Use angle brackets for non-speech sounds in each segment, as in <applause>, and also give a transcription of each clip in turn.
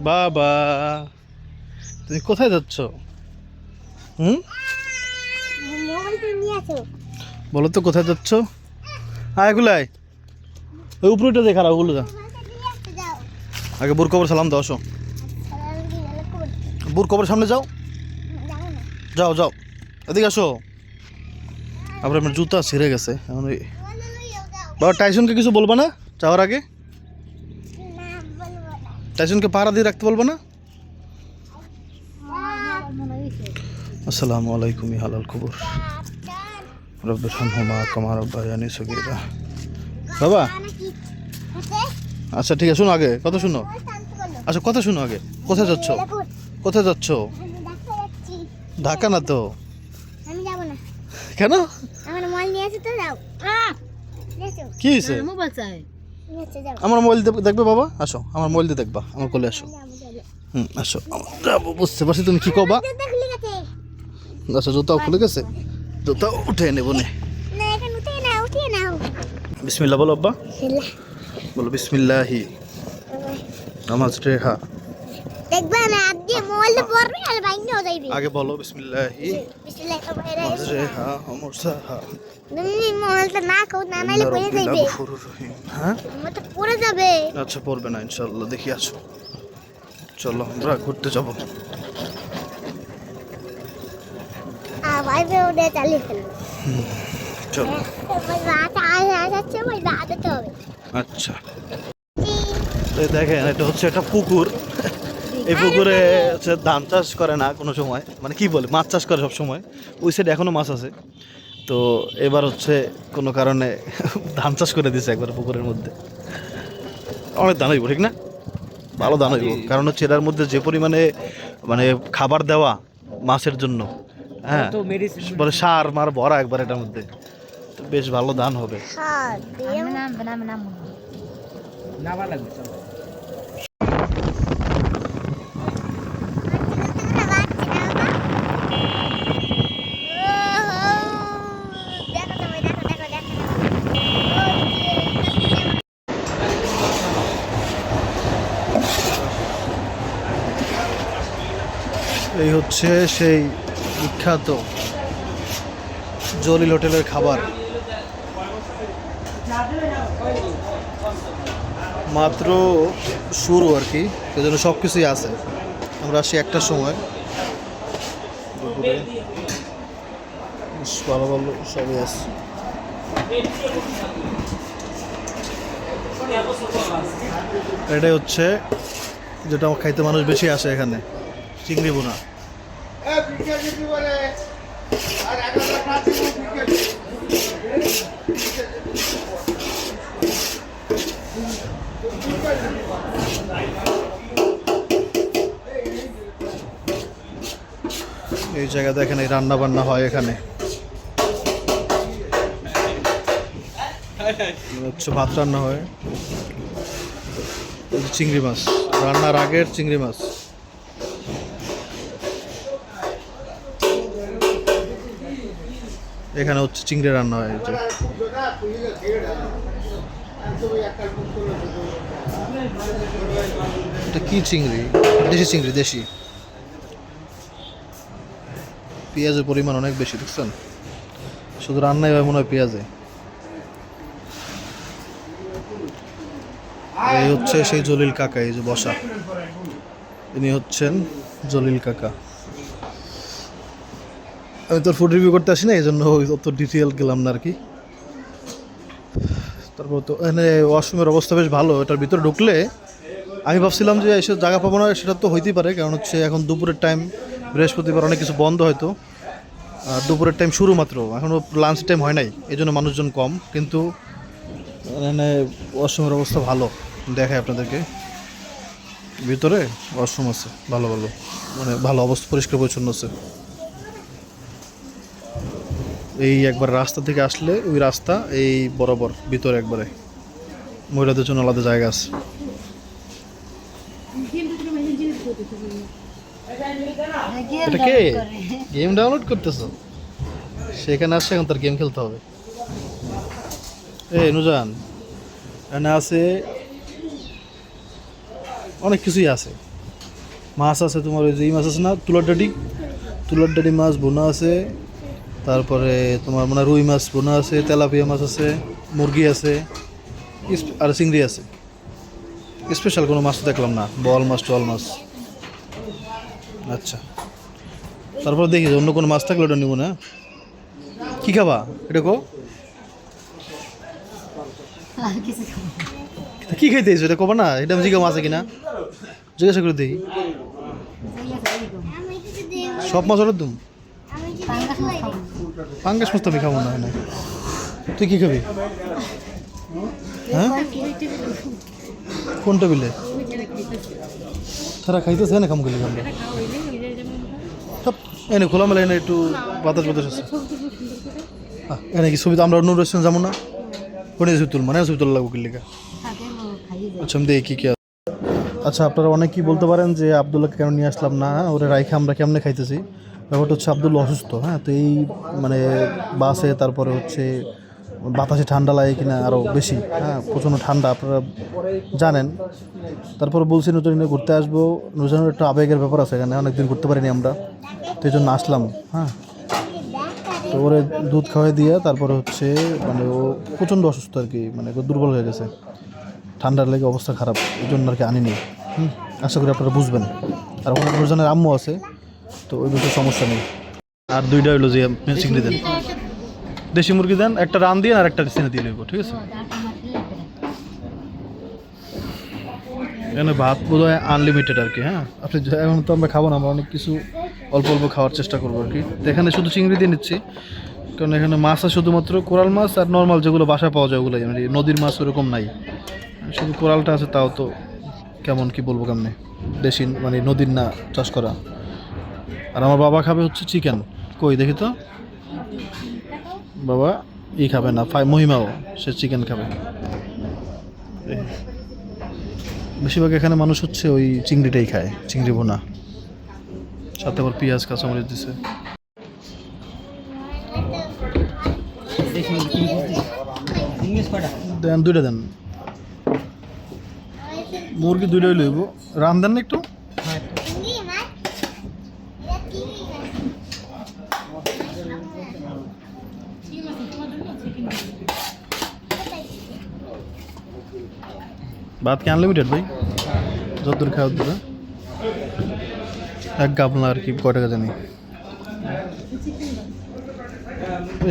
বাবা, তুমি কোথায় যাচ্ছ? হুম? বলো তো কোথায় যাচ্ছ? আয় এগুলাই ওই উপরেটা দেখা, ওগুলো যা। আগে বুর কবর সালাম দাও, আসো। সালাম দিয়ে গেলে কোড বুর কবর সামনে যাও। যাও যাও। এদিকে আসো। আবার আমার জুতা ছিঁড়ে গেছে। বাবা টাইসনকে কিছু বলব না? যাওয়ার আগে? বলব পাহারা দিয়ে রাখতে বলব না? আসসালামু আলাইকুম হালাল খবর। রব্বে শামহুমা কামা রব্বায়ানি সগীরা। বাবা? আচ্ছা ঠিক আছে শোনো আগে কথা শুনো। আচ্ছা কথা শুনো আগে। কোথায় যাচ্ছ? কোথায় যাচ্ছ? ঢাকা না তো? আমি যাব না কেন? আমার মোবাইল নিয়ে আসো তো যাও। কি হয়েছে মোবাইল চাই। আমার মোবাইল দেখবে বাবা? আসো আমার মোবাইল দিয়ে দেখবা আমার কোলে আসো। হুম আসো। যাব বুঝতে পারছি তুমি কি কবা। আচ্ছা জুতাও খুলে গেছে। জুতাও উঠে নেব নে বিসমিল্লা বলো আব্বা। বলো বিসমিল্লাহি। নামাজ রেহা দেখবা দিয়ে মোবাইলটা পড়বে আর বাইন্ডও যাইবে। আগে বলো বিসমিল্লাহি। তুমি মোবাইলটা না কও না নাইলে পড়ে যাইবে। গফুরুর রহিম হ্যাঁ? আমারটা পড়ে যাবে। আচ্ছা পড়বে না ইনশাল্লাহ দেখি আসো চলো আমরা ঘুরতে যাব। ওটা চালিয়ে চলো। রাত আয় ওই হবে। আচ্ছা। দেখেন এটা হচ্ছে একটা পুকুর। এই পুকুরে হচ্ছে ধান চাষ করে না কোনো সময়। মানে কি বলে? মাছ চাষ করে সব সময় ওই সাইডে এখনও মাছ আছে। তো এবার হচ্ছে কোনো কারণে <laughs> ধান চাষ করে দিছে একবার পুকুরের মধ্যে। অনেক ধান হইব ঠিক না? ভালো ধান হইব। কারণ হচ্ছে এটার মধ্যে যে পরিমাণে মানে খাবার দেওয়া মাছের জন্য হ্যাঁ? বলে সার মার ভরা একবার এটার মধ্যে। তো বেশ ভালো ধান হবে। হ্যাঁ নাম নাম দেখো তুমি দেখো দেখো দেখো এই হচ্ছে সেই বিখ্যাত জলিল হোটেলের খাবার। মাত্র শুরু আর কি, সেজন্য সব কিছুই আছে। আমরা আসি একটা সময়। ভালো ভালো সবই আছে। এটাই হচ্ছে যেটা খাইতে মানুষ বেশি আসে এখানে, চিংড়ি বোনা এই জায়গা দেখেন এই রান্না বান্না হয় এখানে। হচ্ছে ভাত রান্না হয়। চিংড়ি মাছ, রান্নার আগের চিংড়ি মাছ। এখানে হচ্ছে চিংড়ি রান্না হয় যে। এটা কি চিংড়ি? দেশি চিংড়ি, দেশি। পেঁয়াজের পরিমাণ অনেক বেশি, দেখছেন? শুধু রান্নাই হয় মনে হয় পেঁয়াজে। এই হচ্ছে সেই জলিল কাকা, এই যে বসা। ইনি হচ্ছেন জলিল কাকা। আমি তোর ফুড রিভিউ করতে আসি না এই জন্য অত ডিটেল গেলাম না আর কি। তারপর তো এখানে ওয়াশরুমের অবস্থা বেশ ভালো, এটার ভিতরে ঢুকলে আমি ভাবছিলাম যে এসে জায়গা পাবো না, সেটা তো হইতেই পারে, কারণ হচ্ছে এখন দুপুরের টাইম বৃহস্পতিবার অনেক কিছু বন্ধ হয়তো। আর দুপুরের টাইম শুরু মাত্র এখনও লাঞ্চ টাইম হয় নাই এই জন্য মানুষজন কম, কিন্তু এখানে ওয়াশরুমের অবস্থা ভালো। দেখায় আপনাদেরকে। ভিতরে ওয়াশরুম আছে, ভালো ভালো মানে ভালো অবস্থা, পরিষ্কার পরিচ্ছন্ন আছে। এই একবার রাস্তা থেকে আসলে ওই রাস্তা এই বরাবর, ভিতরে একবারে। মহিলাদের জন্য আলাদা জায়গা আছে। এটা কে? গেম ডাউনলোড করতেছো? সেখানে আসছে এখন তার গেম খেলতে হবে। এ, নুজান। এখানে আছে, অনেক কিছুই আছে। মাছ আছে তোমার, ওই যে মাছ আছে না, তুলার ডাডি তুলার ডাডি মাছ বোনা আছে। তারপরে তোমার মানে রুই মাছ বোনা আছে তেলাপিয়া মাছ আছে মুরগি আছে আর চিংড়ি আছে। স্পেশাল কোনো মাছ দেখলাম না বল মাছ টল মাছ। আচ্ছা। তারপর দেখি অন্য কোনো মাছ থাকলে ওটা নিব না। কি খাবা? এটা কো। কি খাইতে এটা কবা না এটা আমি জিজ্ঞাসা আছে কিনা? জিজ্ঞাসা করে দেখি। দিই সব মাছ আমি কিছু পাঙ্গাস মাছ খাব না। পাঙ্গাস মাছ তো আমি খাব না তুই কি খাবি? হ্যাঁ? কোন টেবিলে? তারা খাইতেছে না কাম আমরা? এনে খোলামেলা এনে একটু বাতাস বাতাস আছে। এনে কি ছবি তো আমরা অন্য রেস্টুরেন্ট যাব না? কোনে ছবি তুলবো না ছবি তোলা লাগবো যায়। আচ্ছা আমি দেখি কি আচ্ছা আপনারা অনেক কি বলতে পারেন যে আবদুল্লাহকে কেন নিয়ে আসলাম না? ওরে রাইখে আমরা কেমনে খাইতেছি? ব্যাপারটা হচ্ছে আবদুল্লাহ অসুস্থ হ্যাঁ? তো এই মানে বাসে তারপরে হচ্ছে বাতাসে ঠান্ডা লাগে কিনা আরও বেশি হ্যাঁ? প্রচণ্ড ঠান্ডা, আপনারা জানেন। তারপরে বলছি, নতুন ঘুরতে আসব। নতুন একটা আবেগের ব্যাপার আছে এখানে, অনেকদিন ঘুরতে পারিনি আমরা। তো এই জন্য আসলাম হ্যাঁ? তো ওরে দুধ খাওয়াই দিয়ে তারপরে হচ্ছে মানে ও প্রচণ্ড অসুস্থ আর কি মানে দুর্বল হয়ে গেছে। ঠান্ডার লেগে অবস্থা খারাপ, এই জন্য আর কি আনিনি, হুম? আশা করি আপনারা বুঝবেন। আর ওখানে দুজনের আম্মু আছে তো ওই বিষয়ে সমস্যা নেই। আর দুইটা হইল যে চিংড়ি দেন। দেশি মুরগি দেন একটা রান দিয়ে আর একটা সিনে দিয়ে নেব ঠিক আছে। এখানে ভাত বোধ হয় আনলিমিটেড আর কি হ্যাঁ? আপনি এখন তো আমরা খাব না আমরা অনেক কিছু অল্প অল্প খাওয়ার চেষ্টা করব আর কি। এখানে শুধু চিংড়ি দিয়ে নিচ্ছি কারণ এখানে মাছ আছে শুধুমাত্র কোরাল মাছ আর নর্মাল যেগুলো বাসা পাওয়া যায় ওগুলোই মানে নদীর মাছ ওরকম নাই। শুধু কোরালটা আছে তাও তো কেমন কি বলব কেমনে? দেশি মানে নদীর না চাষ করা। আর আমার বাবা খাবে হচ্ছে চিকেন কই, দেখি তো। বাবা ই খাবে না মহিমাও, সে চিকেন খাবে। বেশিরভাগ এখানে মানুষ হচ্ছে ওই চিংড়িটাই খায়, চিংড়ি বোনা সাথে আবার পেঁয়াজ, কাঁচামরিচ দিছে। দেন, দুইটা দেন। মুরগি দুইটাই লইব। রান দেন একটু চিংড়ি মাছ এটা চিংড়ি মাছ ভাত কি আনলিমিটেড ভাই? যতদূর খাওয়া দিবে এক গাবলা আর কি কয় টাকা জানি।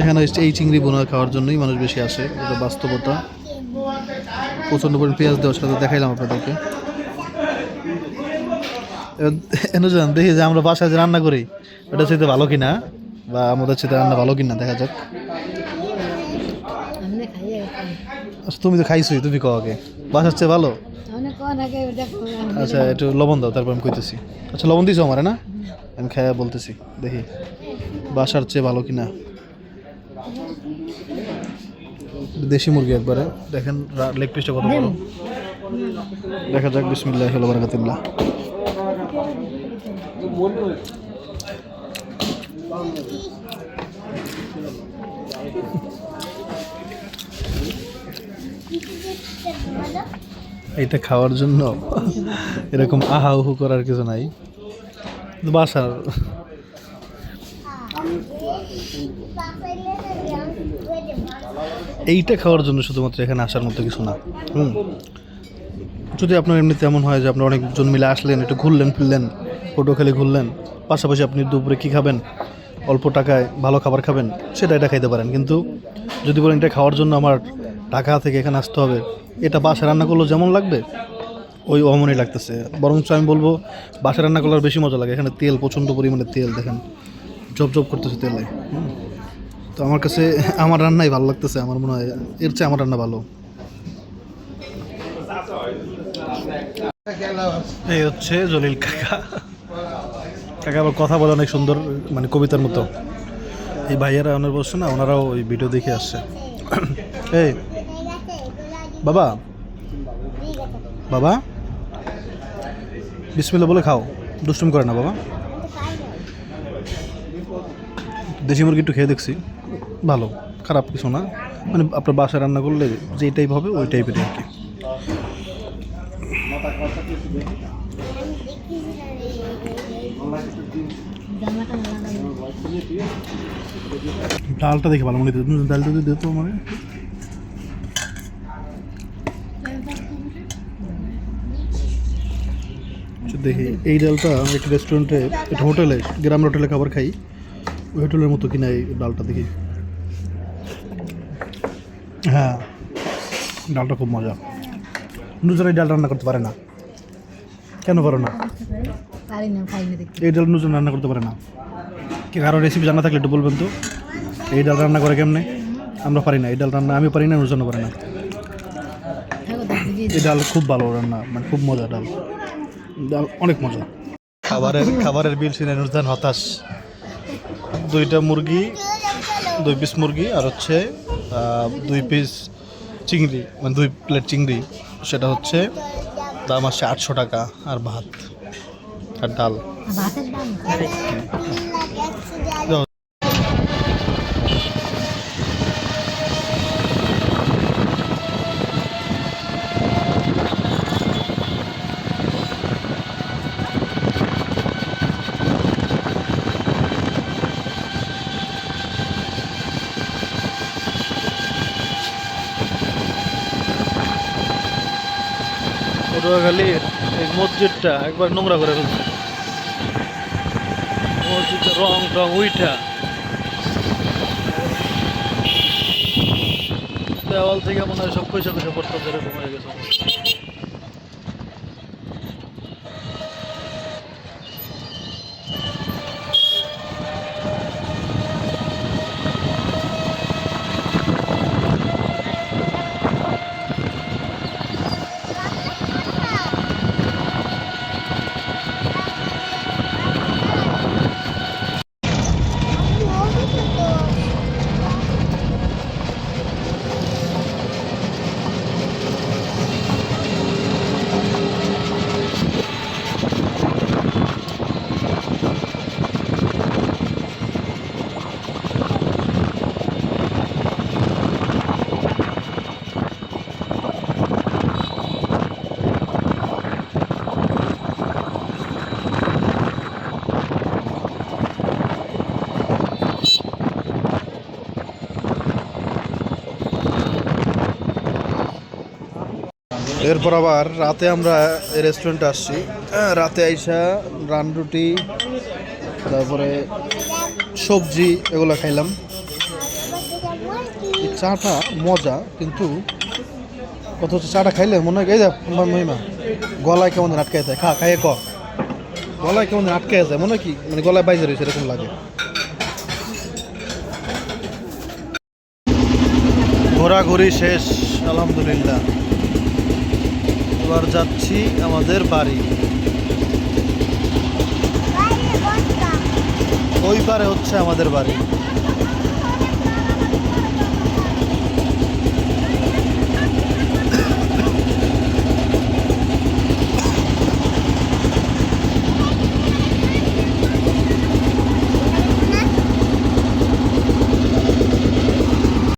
এখানে এই চিংড়ি বোনা খাওয়ার জন্যই মানুষ বেশি আসে, এটা বাস্তবতা। প্রচণ্ড পরিমাণ পেঁয়াজ দেওয়ার সাথে দেখাইলাম আপনাদেরকে। এনুজান দেখি যে আমরা বাসায় যে রান্না করি ওটা চাইতে ভালো কিনা, বা আমাদের সাথে রান্না ভালো কিনা, দেখা যাক। আচ্ছা তুমি তো খাইছোই তুমি কও আগে। বাসার চেয়ে ভালো? আচ্ছা একটু লবণ দাও তারপর আমি কইতেছি। আচ্ছা লবণ দিছো আমারে না? আমি খাইয়া বলতেছি দেখি। বাসার চেয়ে ভালো কিনা? দেশি মুরগি একবারে দেখেন লেগ পিসটা কত বড়? দেখা যাক বিসমিল্লাহ হলো বারাকাতুল্লাহ এটা খাওয়ার জন্য এরকম আহা উহু করার কিছু নাই। বাসার এইটা খাওয়ার জন্য শুধুমাত্র এখানে আসার মতো কিছু না। হুম। যদি আপনার এমনিতে এমন হয় যে আপনার অনেকজন মিলে আসলেন, একটু ঘুরলেন, ফিরলেন পটুয়াখালী ঘুরলেন, পাশাপাশি আপনি দুপুরে কী খাবেন, অল্প টাকায় ভালো খাবার খাবেন সেটা এটা খাইতে পারেন। কিন্তু যদি বলেন এটা খাওয়ার জন্য আমার ঢাকা থেকে এখানে আসতে হবে। এটা বাসায় রান্না করলেও যেমন লাগবে, ওই অমনই লাগতেছে। বরঞ্চ আমি বলব, বাসায় রান্না করলে বেশি মজা লাগে। এখানে তেল, প্রচণ্ড পরিমাণে তেল, দেখেন। জব জব করতেছে তেলে। তো আমার কাছে আমার রান্নাই ভালো লাগতেছে, আমার মনে হয় এর চেয়ে আমার রান্না ভালো। এই হচ্ছে জলিল কাকা। কাকা আবার কথা বলে অনেক সুন্দর মানে কবিতার মতো। এই ভাইয়ারা ওনার বসছে না, ওনারাও ওই ভিডিও দেখে আসছে। এই বাবা? বাবা? বিসমিল্লা বলে খাও। দুষ্টুম করে না, বাবা। দেশি মুরগি একটু খেয়ে দেখছি। ভালো, খারাপ কিছু না। মানে আপনার বাসায় রান্না করলে যেই টাইপ হবে, ওই টাইপের আর কি। ডালটা দেখে ভালো মনে তুমি ডালটা যদি দিত মানে দেখি এই ডালটা আমি একটা রেস্টুরেন্টে একটা হোটেলে গ্রামের হোটেলে খাবার খাই। ওই হোটেলের মতো কিনা এই ডালটা দেখি। হ্যাঁ ডালটা খুব মজা। নুজন এই ডাল রান্না করতে পারে না। কেন পারো না? এই ডাল নুজন রান্না করতে পারে না। কি কারও রেসিপি জানা থাকলে একটু বলবেন তো? এই ডাল রান্না করে কেমনে? আমরা পারি না এই ডাল রান্না আমি পারি না নুজনও পারে না। এই ডাল খুব ভালো রান্না মানে খুব মজা ডাল। অনেক মজা। খাবারের খাবারের বিল শুনে নুরজান হতাশ। দুইটা মুরগি দুই পিস মুরগি আর হচ্ছে দুই পিস চিংড়ি মানে দুই প্লেট চিংড়ি। সেটা হচ্ছে দাম আসছে আটশো টাকা আর ভাত আর ডাল। মসজিদটা একবার নোংরা করে ফেলছে। মসজিদের রং টং উইঠা। দেওয়াল থেকে মনে হয় সব পয়সা পয়সা পড়তে এরকম হয়ে গেছে এরপর আবার রাতে আমরা রেস্টুরেন্টে আসছি। আহ, রাতে আইসা রান রুটি তারপরে সবজি এগুলো খাইলাম। চাটা মজা কিন্তু কত হচ্ছে চাটা খাইলে মনে হয় যা মহিমা গলায় কেমন আটকে যায় খা খাইয়ে ক। গলায় কেমন আটকে যায় মনে হয় কি মানে গলায় বাইজে রয়েছে এরকম লাগে। ঘোরাঘুরি শেষ আলহামদুলিল্লাহ। এবার যাচ্ছি আমাদের বাড়ি। ওই পারে হচ্ছে আমাদের বাড়ি।